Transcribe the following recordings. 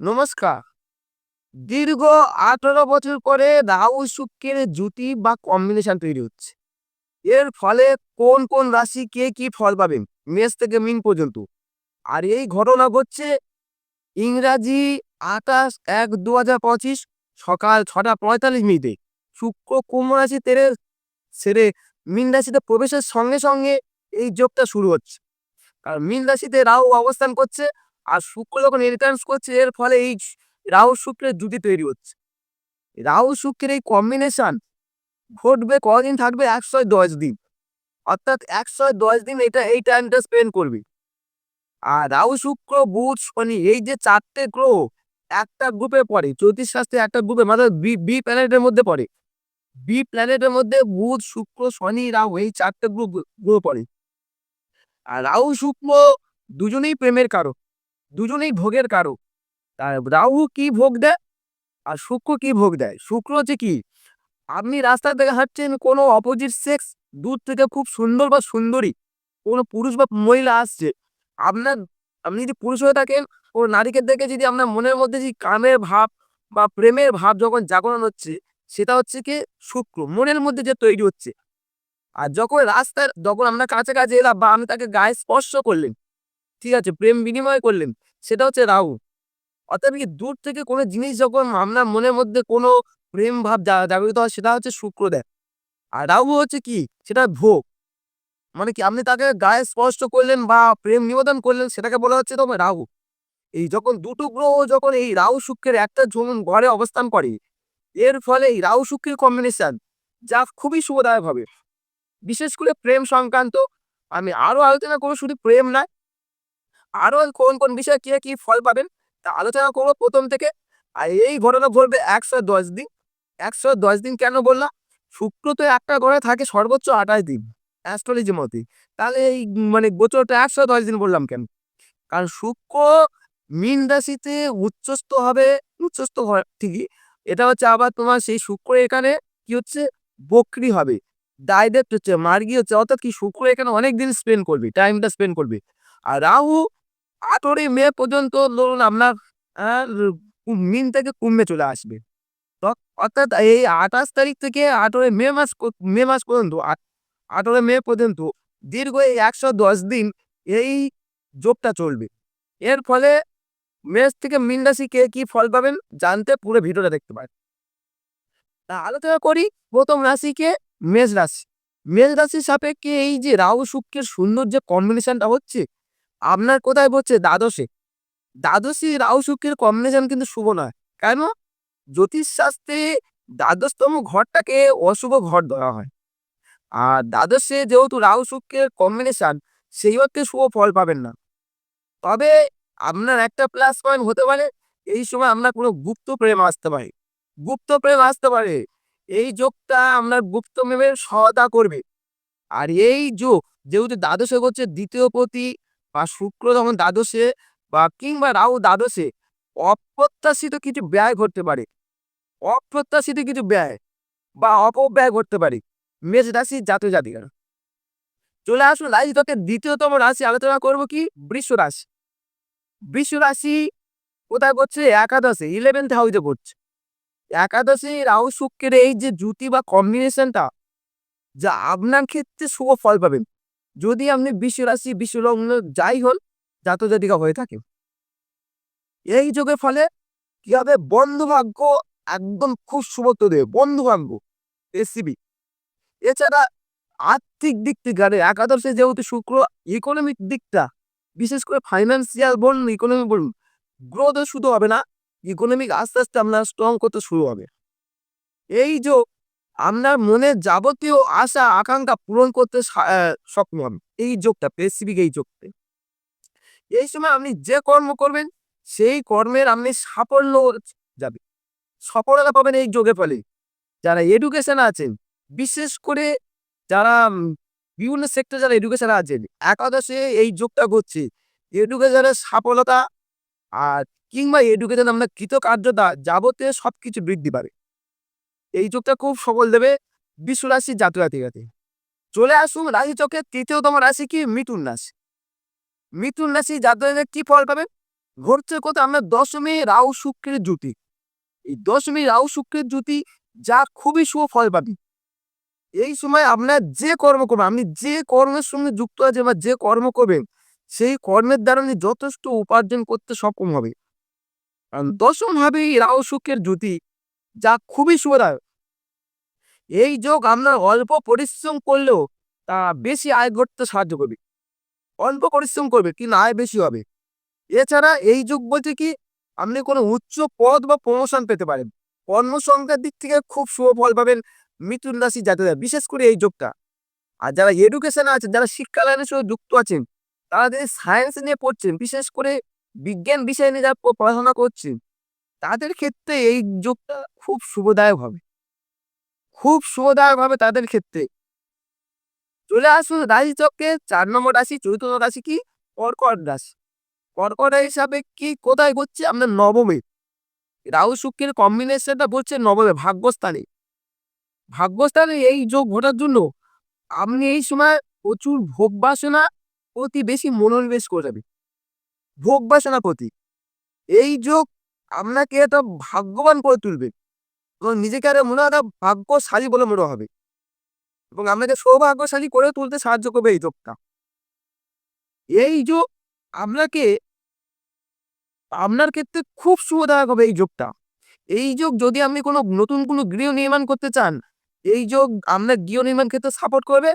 নমস্কার। দীর্ঘ আঠারো বছর পরে রাহু শুক্রের জুতি বা কম্বিনেশন তৈরি হচ্ছে। এর ফলে কোন কোন রাশি কে কি ফল পাবেন মেষ থেকে মিন পর্যন্ত। আর এই ঘটনা ঘটছে ইংরাজি আঠাশ এক দু হাজার পঁচিশ সকাল ছটা পঁয়তাল্লিশ মিনিটে। শুক্র কুম্ভ রাশি তেরে সেরে মিন রাশিতে প্রবেশের সঙ্গে সঙ্গে এই যোগটা শুরু হচ্ছে। আর মিন রাশিতে রাহু অবস্থান করছে আর শুক্র যখন রিটার্নস করছে, এর ফলে এই রাহু শুক্রের জুতি তৈরি হচ্ছে। রাহু শুক্রের এই কম্বিনেশন ঘটবে কদিন থাকবে? একশো দশ দিন। অর্থাৎ একশো দশ দিন এটা, এই টাইমটা স্পেন্ড করবি। আর রাহু শুক্র, বুধ, শনি এই যে চারটে গ্রহ একটা গ্রুপে পড়ে, জ্যোতিষ শাস্ত্রে একটা গ্রুপে মানে বি বি প্ল্যানেটের মধ্যে পড়ে। বি প্ল্যানেটের মধ্যে বুধ, শুক্র, শনি, রাহু এই চারটে গ্রুপ গ্রহ পড়ে। আর রাহু শুক্র দুজনেই প্রেমের কারক দুজনেই ভোগের কারক আর রাহু কি ভোগ দেয়? আর শুক্র কি ভোগ দেয়? শুক্র হচ্ছে কি, আপনি রাস্তা থেকে হাঁটছেন, কোনো অপোজিট সেক্স দূর থেকে খুব সুন্দর বা সুন্দরী, কোনো পুরুষ বা মহিলা আসছে, আপনার, আপনি যদি পুরুষ হয়ে থাকেন ও নারীকে দেখে যদি আপনার মনের মধ্যে যে কামের ভাব বা প্রেমের ভাব যখন জাগরণ হচ্ছে, সেটা হচ্ছে কি শুক্র মনের মধ্যে যে তৈরি হচ্ছে। আর যখন রাস্তায়, যখন আমরা কাছাকাছি এলাম বা আপনি তাকে গায়ে স্পর্শ করলেন, ঠিক আছে, প্রেম বিনিময় করলেন, সেটা হচ্ছে রাহু। অর্থাৎ কি দূর থেকে কোনো জিনিস যখন আপনার মনের মধ্যে কোনো প্রেম ভাব জাগরিত হয়, সেটা হচ্ছে শুক্র দেয় আর রাহু হচ্ছে কি? সেটা ভোগ। মানে কি আপনি তাকে গায়ে স্পর্শ করলেন বা প্রেম নিবেদন করলেন, সেটাকে বলা হচ্ছে তোমার রাহু। এই যখন দুটো গ্রহ যখন এই রাহু শুক্রের একটা যখন ঘরে অবস্থান করে, এর ফলে এই রাহু শুক্রের কম্বিনেশন যা খুবই শুভদায়ক হবে। বিশেষ করে প্রেম সংক্রান্ত, আমি আরও আলোচনা করব, শুধু প্রেম নয়। আরও কোন কোন বিষয়ে কে কি ফল পাবেন, তা আলোচনা করব প্রথম থেকে। আর এই ঘটনা ঘটবে একশো দশ দিন। একশো দশ দিন কেন বললাম? শুক্র তো একটা ঘরে থাকে সর্বোচ্চ আঠাশ দিন অ্যাস্ট্রোলজি মতে। তাহলে এই মানে গোচরটা একশো দশ দিন বললাম কেন? কারণ শুক্র মীন রাশিতে উচ্চস্থ হবে, উচ্চস্থ হয় ঠিকই। এটা হচ্ছে আবার তোমার সেই শুক্র এখানে কি হচ্ছে? বকরি হবে। ডাইরেক্ট হচ্ছে মার্গি হচ্ছে অর্থাৎ কি শুক্র এখানে অনেক দিন স্পেন্ড করবি টাইমটা স্পেন্ড করবি। আর রাহু আঠেরোই মে পর্যন্ত ধরুন আপনার আহ, মিন থেকে কুম্ভে চলে আসবে। অর্থাৎ এই আঠাশ তারিখ থেকে আঠেরোই মে মাস মে মাস পর্যন্ত আঠেরোই মে পর্যন্ত দীর্ঘ এই একশো দশ দিন এই যোগটা চলবে। এর ফলে মেষ থেকে মিন রাশি কে কি ফল পাবেন জানতে পুরো ভিডিওটা দেখতে পারেন। তা আলোচনা করি প্রথম রাশিকে মেষ রাশি। মেষ রাশির সাপেক্ষে এই যে রাহু শুক্রের সুন্দর যে কম্বিনেশনটা হচ্ছে, আপনার কোথায় হচ্ছে? দ্বাদশে। দ্বাদশী রাহু শুক্রের কম্বিনেশন কিন্তু শুভ নয়। কেন? জ্যোতিষ শাস্ত্রে দ্বাদশতম ঘরটাকে অশুভ ঘর ধরা হয়। আর দ্বাদশে যেহেতু রাহু শুক্রের কম্বিনেশন সেই অর্থে শুভ ফল পাবেন না। তবে আপনার একটা প্লাস পয়েন্ট হতে পারে, এই সময় আপনার কোনো গুপ্ত প্রেম আসতে পারে। গুপ্ত প্রেম আসতে পারে এই যোগটা আমরা গুপ্ত প্রেমের সহায়তা করবে। আর এই যোগ যেহেতু দ্বাদশে হচ্ছে দ্বিতীয় পতি বা শুক্র যখন দ্বাদশে বা কিংবা রাহু দ্বাদশে অপ্রত্যাশিত কিছু ব্যয় ঘটতে পারে। অপ্রত্যাশিত কিছু ব্যয় বা অপব্যয় ঘটতে পারে মেষ রাশি জাতীয় জাতিকার। চলে আসুন রাশি তকে দ্বিতীয়তম রাশি আলোচনা করব কি? বৃষ রাশি। বৃষ রাশি কোথায় করছে একাদশে ইলেভেন্থ হাউসে পড়ছে। একাদশে রাহু শুক্রের এই যে জুতি বা কম্বিনেশনটা যা আপনার ক্ষেত্রে শুভ ফল পাবেন যদি আপনি বিশ্ব রাশি বিশ্ব লগ্ন যাই হন জাত জাতিকা হয়ে থাকে এই যোগের ফলে কি হবে? বন্ধু ভাগ্য একদম খুব শুভত্ব দেবে। বন্ধু ভাগ্য এসিবি। এছাড়া আর্থিক দিক থেকে একাদশে যেহেতু শুক্র ইকোনমিক দিকটা, বিশেষ করে ফাইন্যান্সিয়াল বলুন ইকোনমি বলুন গ্রোথ শুধু হবে না ইকোনমিক আস্তে আস্তে আপনার স্ট্রং করতে শুরু হবে। এই যোগ আপনার মনের যাবতীয় আশা, আকাঙ্ক্ষা পূরণ করতে সক্ষম হবে এই যোগটা স্পেসিফিক এই যোগতে এই সময় আপনি যে কর্ম করবেন, সেই কর্মের আপনি সাফল্য যাবে। সফলতা পাবেন এই যোগের ফলে। যারা এডুকেশন আছেন, বিশেষ করে যারা বিভিন্ন সেক্টর যারা এডুকেশন আছেন, একাদশে এই যোগটা করছে এডুকেশনের সফলতা আর কিংবা এডুকেশন আপনার কৃতকার্যতা যাবতীয় সব কিছু বৃদ্ধি পাবে। এই যোগটা খুব সফল দেবে বিশ্ব রাশি জাতীয় জাতিকাতে। চলে আসুন রাশি চক্রের তৃতীয়তম রাশি কি? মিথুন রাশি। মিথুন রাশি জাতকরা কি ফল পাবে? ঘটছে কত আমরা দশমী রাহু শুক্রের জুতি এই দশমী রাহু শুক্রের জুতি যা খুবই শুভ ফল পাবে। এই সময় আপনার যে কর্ম করবেন, আপনি যে কর্মের সঙ্গে যুক্ত আছে বা যে কর্ম করবেন, সেই কর্মের দ্বারা আপনি যথেষ্ট উপার্জন করতে সক্ষম হবে দশম এই রাহু শুক্রের জুতি যা খুবই শুভদায়ক। এই যোগ আপনার অল্প পরিশ্রম করলেও তা বেশি আয় করতে সাহায্য করবে। অল্প পরিশ্রম করবে, কিন্তু আয় বেশি হবে। এছাড়া এই যুগ বলতে কি, আপনি কোনো উচ্চ পদ বা প্রমোশন পেতে পারেন। কর্মসংখ্যার দিক থেকে খুব শুভ ফল পাবেন মিথুন রাশি জাতকরা, বিশেষ করে এই যোগটা। আর যারা এডুকেশন আছে, যারা শিক্ষা লাইনের সঙ্গে যুক্ত আছেন, তারা যদি সায়েন্স নিয়ে পড়ছেন, বিশেষ করে বিজ্ঞান বিষয় নিয়ে যারা পড়াশোনা করছেন তাদের ক্ষেত্রে এই যোগটা খুব শুভদায়ক হবে। খুব শুভদায়ক হবে তাদের ক্ষেত্রে। চলে আসুন রাশি চক্রে চার নম্বর রাশি, চতুর্থ রাশি কি? কর্কট রাশি। কর্কট হিসাবে কি কোথায় হচ্ছে আপনার নবমে। রাহু শুক্রের কম্বিনেশনটা বলছে নবমে, ভাগ্যস্থানে। ভাগ্যস্থানে এই যোগ ঘটার জন্য আপনি এই সময় প্রচুর ভোগ বাসনা প্রতি বেশি মনোনিবেশ করে যাবে ভোগ বাসনা প্রতি এই যোগ আপনাকে এটা ভাগ্যবান করে তুলবে এবং নিজেকে আরও মনে হয় ভাগ্যশালী বলে মনে হবে। এবং আপনাকে সৌভাগ্যশালী করে তুলতে সাহায্য করবে এই যোগটা। এই যোগ আপনাকে, আপনার ক্ষেত্রে খুব শুভদায়ক হবে এই যোগটা। এই যোগ যদি আপনি কোনো নতুন কোনো গৃহ নির্মাণ করতে চান, এই যোগ আপনার গৃহ নির্মাণ ক্ষেত্রে সাপোর্ট করবে।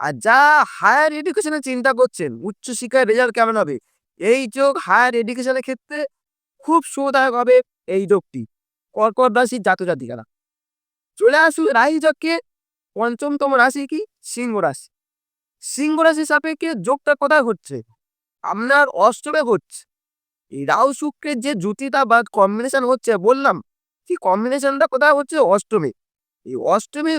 আর যা হায়ার এডুকেশনের চিন্তা করছেন উচ্চশিক্ষায় রেজাল্ট কেমন হবে? এই যোগ হায়ার এডুকেশনের ক্ষেত্রে খুব শুভদায়ক হবে এই যোগটি। কর্কট রাশি জাতক জাতিকারা। চলে আসুন রাশি চক্রে পঞ্চমতম রাশি কি? সিংহ রাশি। সিংহ রাশি সাপেক্ষে যোগটা কোথায় হচ্ছে? আপনার অষ্টমে হচ্ছে। এই রাহু শুক্রের যে জুতিটা বা কম্বিনেশন হচ্ছে বললাম কি কম্বিনেশনটা কোথায় হচ্ছে? অষ্টমে। এই অষ্টমী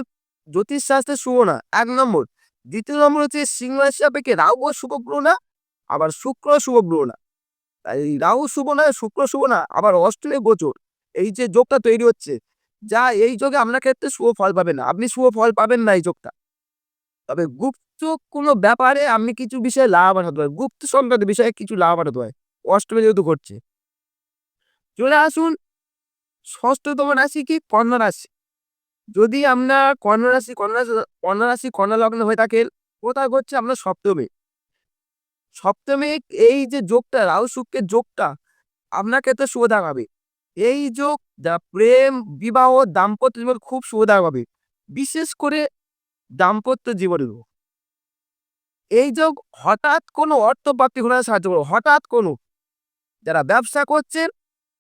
জ্যোতিষশাস্ত্রে শুভ না, এক নম্বর। দ্বিতীয় নম্বর হচ্ছে সিংহ রাশি সাপেক্ষে রাহু শুভ গ্রহ না আবার শুক্র শুভ গ্রহ না। তাই রাহু শুভ না শুক্র শুভ না, আবার অষ্টমে গোচর। এই যে যোগটা তৈরি হচ্ছে, যা এই যোগে আপনার ক্ষেত্রে শুভ ফল পাবেন না। আপনি শুভ ফল পাবেন না এই যোগটা। তবে গুপ্ত কোনো ব্যাপারে আপনি কিছু বিষয়ে লাভবান হতে হয় গুপ্ত সংক্রান্ত বিষয়ে কিছু লাভবান হতে হয় অষ্টমে যেহেতু ঘটছে। চলে আসুন, ষষ্ঠতম রাশি কি? কন্যা রাশি। যদি আপনার কন্যা রাশি কন্যা কন্যা রাশি কন্যা লগ্ন হয়ে থাকে, কোথায় ঘটছে? আপনার সপ্তমে। সপ্তমে এই যে যোগটা, রাহু শুক্রের যোগটা আপনার ক্ষেত্রে সুবিধা হবে এই যোগ প্রেম, বিবাহ, দাম্পত্য জীবন খুব সুবিধা হবে বিশেষ করে দাম্পত্য জীবনে এই যোগ হঠাৎ কোনো অর্থ প্রাপ্তি সাহায্য করবে। হঠাৎ কোনো। যারা ব্যবসা করছেন,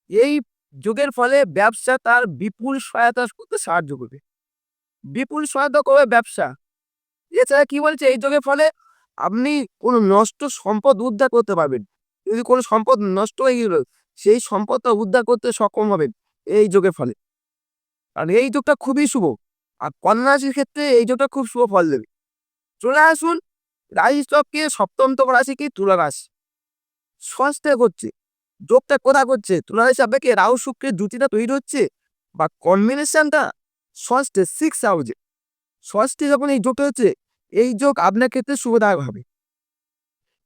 এই যুগের ফলে ব্যবসা তার বিপুল সহায়তা করতে সাহায্য করবে। বিপুল সহায়তা করবে ব্যবসা। এছাড়া কি বলছে? এই যোগের ফলে আপনি কোনো নষ্ট সম্পদ উদ্ধার করতে পারবেন। যদি কোনো সম্পদ নষ্ট হয়ে গেল, সেই সম্পদটা উদ্ধার করতে সক্ষম হবেন এই যোগের ফলে। কারণ এই যোগটা খুবই শুভ। আর কন্যা রাশির ক্ষেত্রে এই যোগটা খুব শুভ ফল দেবে। চলে আসুন, রাশি চক্রে সপ্তমতম রাশি কি তুলা রাশি ষষ্ঠে করছে যোগটা কোথায় করছে তুলা রাশি আপনাকে রাহু শুক্রের জুতিটা তৈরি হচ্ছে বা কম্বিনেশনটা ষষ্ঠে সিক্স হাউজে ষষ্ঠে যখন এই যোগটা হচ্ছে এই যোগ আপনার ক্ষেত্রে শুভদায়ক হবে।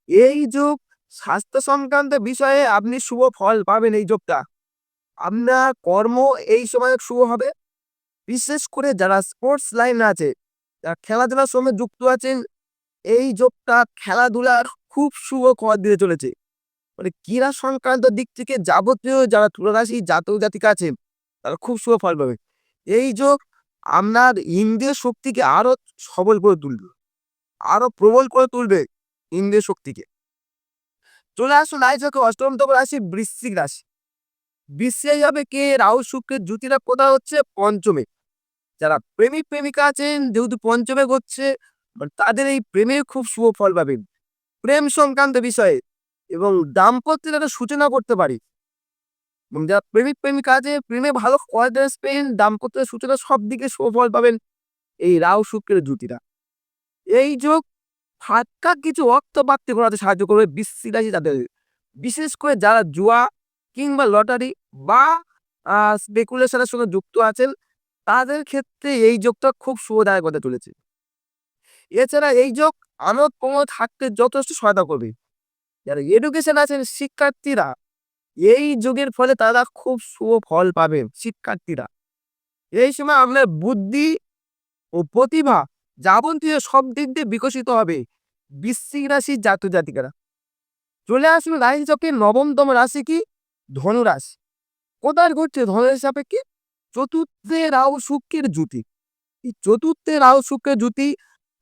এই যোগ স্বাস্থ্য সংক্রান্ত বিষয়ে আপনি শুভ ফল পাবেন এই যোগটা। আপনার কর্ম এই সময় শুভ হবে। বিশেষ করে যারা স্পোর্টস লাইন আছে, যারা খেলাধুলার সঙ্গে যুক্ত আছেন, এই যোগটা খেলাধুলার খুব শুভ খবর দিতে চলেছে। মানে ক্রীড়া সংক্রান্ত দিক থেকে যাবতীয় যারা তুলারাশি জাতক জাতিকা আছেন, তারা খুব শুভ ফল পাবে। এই যোগ আপনার ইন্দ্রিয় শক্তিকে আরও সবল করে তুলবে। আরও প্রবল করে তুলবে ইন্দ্রিয় শক্তিকে। চলে আসুন আজ অষ্টমতম রাশি বৃশ্চিক রাশি। বিশ্বে যাবে কে? রাহু শুক্রের জ্যোতিরা কোথায় হচ্ছে? পঞ্চমে। যারা প্রেমিক, প্রেমিকা আছেন, যেহেতু পঞ্চমে মানে তাদের এই প্রেমে খুব শুভ ফল পাবেন। প্রেম সংক্রান্ত বিষয়ে এবং দাম্পত্যের একটা সূচনা করতে পারি। যারা প্রেমিক প্রেমিকা আছে, প্রেমে ভালো কনফিডেন্স পেন দাম্পত্যের সূচনা সব দিকে শুভ ফল পাবেন এই রাহু শুক্রের জুতিটা এই যোগ ফাটকা কিছু অর্থ প্রাপ্তি করাতে সাহায্য করবে বৃশ্চিক রাশি তাদের বিশেষ করে যারা জুয়া কিংবা লটারি বা স্পেকুলেশনের সঙ্গে যুক্ত আছেন, তাদের ক্ষেত্রে এই যোগটা খুব শুভদায়ক হতে চলেছে। এছাড়া এই যোগ আনন্দ প্রমোদ থাকতে যথেষ্ট সহায়তা করবে। যারা এডুকেশন আছেন, শিক্ষার্থীরা এই যুগের ফলে তারা খুব শুভ ফল পাবেন শিক্ষার্থীরা। এই সময় আপনার বুদ্ধি ও প্রতিভা যাবতীয় সব দিক দিয়ে বিকশিত হবে বৃশ্চিক রাশির জাত জাতিকারা। চলে আসবে রাশি চক্রের নবমতম রাশি কি? ধনুরাশি। কোথায় ঘটছে ধনুরাশি সাপেক্ষে? চতুর্থে রাহু শুক্রের জুতি এই চতুর্থে রাহু শুক্রের জুতি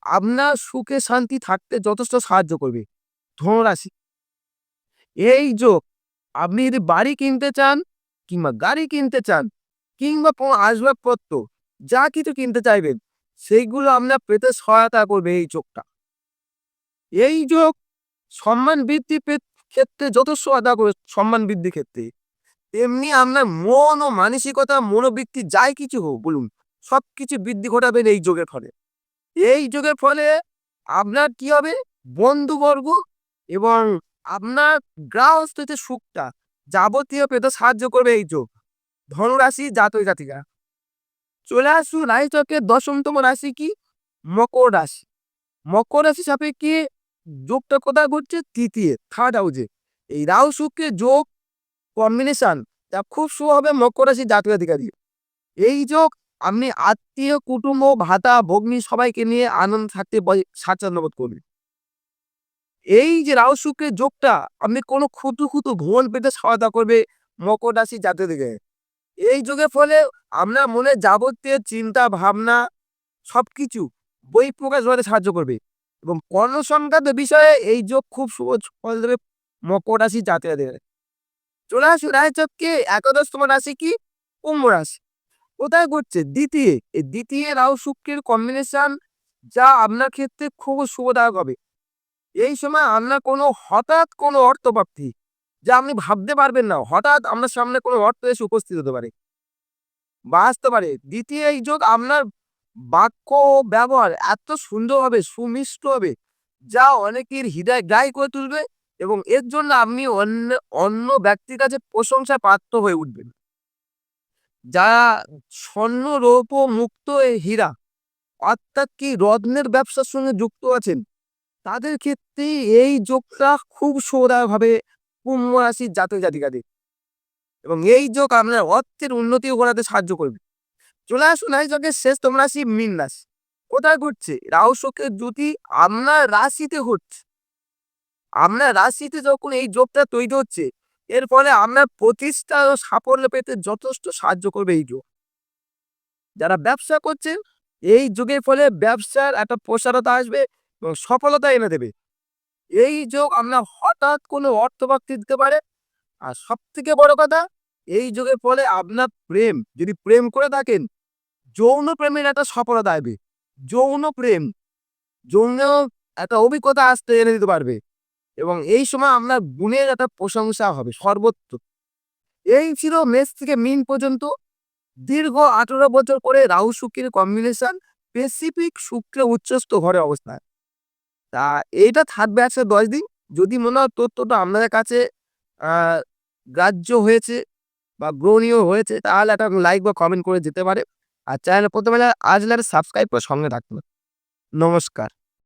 আপনার সুখে শান্তি থাকতে যথেষ্ট সাহায্য করবে ধনুরাশি। এই যোগ আপনি যদি বাড়ি কিনতে চান কিংবা গাড়ি কিনতে চান কিংবা কোনো আসবাবপত্র, যা কিছু কিনতে চাইবেন, সেইগুলো আপনার পেতে সহায়তা করবে এই যোগটা। এই যোগ সম্মান বৃদ্ধি ক্ষেত্রে যথেষ্ট সহায়তা করবে সম্মান বৃদ্ধি ক্ষেত্রে। তেমনি আপনার মন ও মানসিকতা, মনোবৃত্তি, যাই কিছু হোক, বলুন সব কিছু বৃদ্ধি ঘটাবেন এই যোগের ফলে। এই যোগের ফলে আপনার কি হবে? বন্ধুবর্গ এবং আপনার গৃহস্থতে সুখটা, যাবতীয় পেতে সাহায্য করবে এই যোগ। ধনুরাশি জাতক জাতিকা। চলে আসুন রাশি চক্রের দশমতম রাশি কি? মকর রাশি। মকর রাশি সাপেক্ষে যোগটা কোথায় ঘটছে? তৃতীয় থার্ড হাউসে এই রাহু শুক্রের যোগ কম্বিনেশন যা খুব শুভ হবে মকর রাশি জাতক জাতিকারী এই যোগ আপনি আত্মীয়, কুটুম্ব, ভাতা, ভগ্নি সবাইকে নিয়ে আনন্দ থাকতে স্বাচ্ছন্দ্য বোধ করবেন। এই যে রাহু শুক্রের যোগটা, আপনি কোনো ক্ষুদ্র ক্ষুদ্র ভ্রমণ পেতে সহায়তা করবে মকর রাশি জাতীয় দিকে এই যোগের ফলে আপনার মনে যাবতীয় চিন্তা, ভাবনা, সবকিছু বই প্রকাশ হতে সাহায্য করবে এবং কর্ম সংক্রান্ত বিষয়ে এই যোগ খুব শুভ ফল দেবে মকর রাশি জাতীয়দের চলে আসুন রায়চককে একাদশতম রাশি কি? কুম্ভ রাশি। কোথায় ঘটছে? দ্বিতীয়। এই দ্বিতীয় রাহু শুক্রের কম্বিনেশন যা আপনার ক্ষেত্রে খুব শুভদায়ক হবে। এই সময় আপনার কোনো হঠাৎ কোনো অর্থপ্রাপ্তি যা আপনি ভাবতে পারবেন না, হঠাৎ আপনার সামনে কোনো অর্থ এসে উপস্থিত হতে পারে। বা আসতে পারে দ্বিতীয় এই যোগ আপনার বাক্য ব্যবহার এত সুন্দর হবে সুমিষ্ট হবে যা অনেকের হৃদয় গ্রাহী করে তুলবে এবং এর জন্য আপনি অন্য অন্য ব্যক্তির কাছে প্রশংসা পাত্র হয়ে উঠবেন। যারা স্বর্ণ রৌপ মুক্ত হীরা, অর্থাৎ কি রত্নের ব্যবসার সঙ্গে যুক্ত আছেন? তাদের ক্ষেত্রে এই যোগটা খুব সৌদাভাবে কুম্ভ রাশির জাতক জাতিকাদের। এবং এই যোগ আপনার অর্থের উন্নতি করাতে সাহায্য করবে। চলে আসুন এই যোগের শেষতম রাশি মীন রাশি। কোথায় ঘটছে? রাহু, শোকের, জ্যোতি আপনার রাশিতে ঘটছে। আপনার রাশিতে যখন এই যোগটা তৈরি হচ্ছে, এর ফলে আপনার প্রতিষ্ঠা ও সাফল্য পেতে যথেষ্ট সাহায্য করবে এই যোগ। যারা ব্যবসা করছে এই যুগের ফলে ব্যবসার একটা প্রসারতা আসবে সফলতা এনে দেবে। এই যোগ আপনার হঠাৎ কোনো অর্থপ্রাপ্তি দিতে পারে। আর সব থেকে বড় কথা, এই যুগের ফলে আপনার প্রেম, যদি প্রেম করে থাকেন, যৌন প্রেমের একটা সফলতা আসবে। যৌন প্রেম, যৌন একটা অভিজ্ঞতা আসতে এনে দিতে পারবে। এবং এই সময় আপনার গুণের একটা প্রশংসা হবে সর্বত্র এই ছিল মেষ থেকে মিন পর্যন্ত। দীর্ঘ আঠারো বছর করে রাহু শুক্রের কম্বিনেশন স্পেসিফিক শুক্রে উচ্চস্থ ঘরে অবস্থায় তা এইটা থাকবে একশো দশ দিন। যদি মনে হয় তথ্যটা আপনাদের কাছে গ্রাহ্য হয়েছে বা গ্রহণীয় হয়েছে, তাহলে একটা লাইক বা কমেন্ট করে যেতে পারে। আর চ্যানেল প্রথমে আজ সাবস্ক্রাইব করে সঙ্গে থাকতে। নমস্কার।